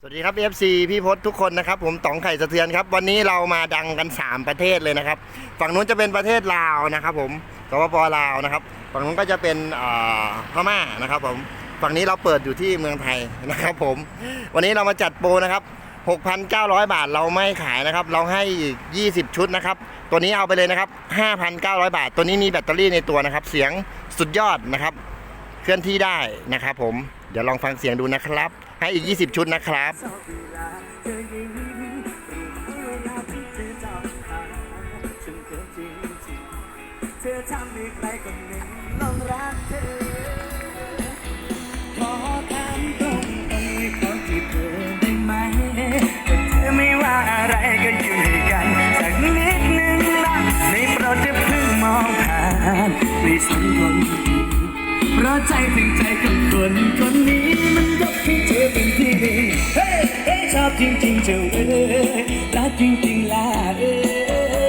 สวัสดีครับ FC พี่พศทุกคนนะครับ ผมต๋องไข่สะเทือนครับ วันนี้เรามาดังกัน 3 ประเทศเลยนะครับ ฝั่งนู้นจะเป็นประเทศลาวนะครับ ผมสปปลาวนะครับ ฝั่งนู้นก็จะเป็นพม่านะครับ ผมฝั่งนี้เราเปิดอยู่ที่เมืองไทยนะครับ ผม วันนี้เรามาจัดโปรนะครับ 6,900 บาทเราไม่ขายนะครับ เราให้อีก 20 ชุดนะครับ ตัวนี้เอาไปเลยนะครับ 5,900 บาท ตัวนี้มีแบตเตอรี่ในตัวนะครับ เสียงสุดยอดนะครับ เคลื่อนที่ได้นะครับ ผมเดี๋ยวลองฟังเสียงดูนะครับ ให้อีก 20 ชุดนะครับเธอยิ้มรู้เวลาที่เธอจับตาฉันเกินจริงจริงๆเธอทำให้ใครคนหนึ่งลงรักเธอ ขอถามตรงตรงๆขอจีบเธอได้ไหมแต่เธอไม่ว่าอะไรก็อยู่ด้วยกัน สักนิดนึงนะในโปรดจะพิ่งมองผ่านไม่สนคนเพราะใจถึงใจกับคนคนนี้ ชอบจริงๆเธอเอ้ยรักจริงๆล่ะเอ้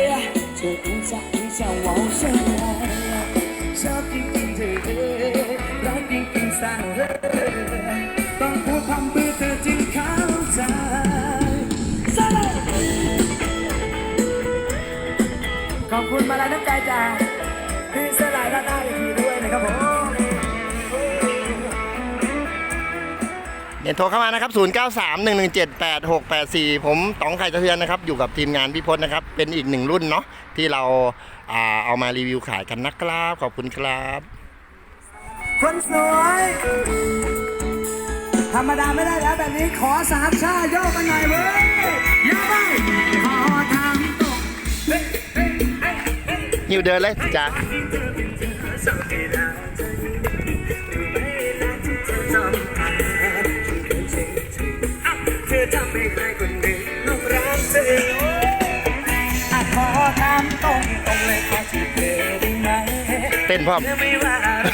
ยเธออุตส่าห์อุตส่าห์หวังใช่ไหมชอบจริงๆเธอเอ้ยรักจริงๆสั่งเอ้ยต้องพูดคำเพื่อเธอจึงเข้าใจสายขอบคุณมาลัยน้ำใจจากพี่สลายด้านหน้าเวทีด้ เดี๋ยวโทรเข้ามานะครับ 0931178684 ผมต๋องไข่สะเทือนนะครับ อยู่กับทีมงานพี่พจน์นะครับ เป็นอีกหนึ่งรุ่นเนาะที่เราอ่าเอามารีวิวขายกันนะครับ ขอบคุณครับ คนสวยธรรมดาไม่ได้แล้วแบบนี้ขอสามชาโยกกันหน่อยเว้ยยาไปขอทางตรงเฮ้ยเฮ้ยเฮ้ยเฮ้ย นิวเดินเลยจ้าที่เอะเธอทำให้ใครคนหนึ่งหลงรักเธออะขอถามตรงตรงๆเลยขอจีบเธอได้ไหมเต้นพร้อม เธอไม่ว่าอะไร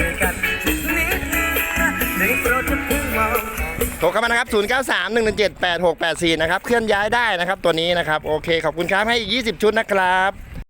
ด้วยกันสักนิดนึงนะในโปรดจะเพิ่งมอง โทรเข้ามานะครับ 0931178684 นะครับ เคลื่อนย้ายได้นะครับตัวนี้นะครับ โอเค ขอบคุณครับ ให้อีก 20 ชุดนะครับ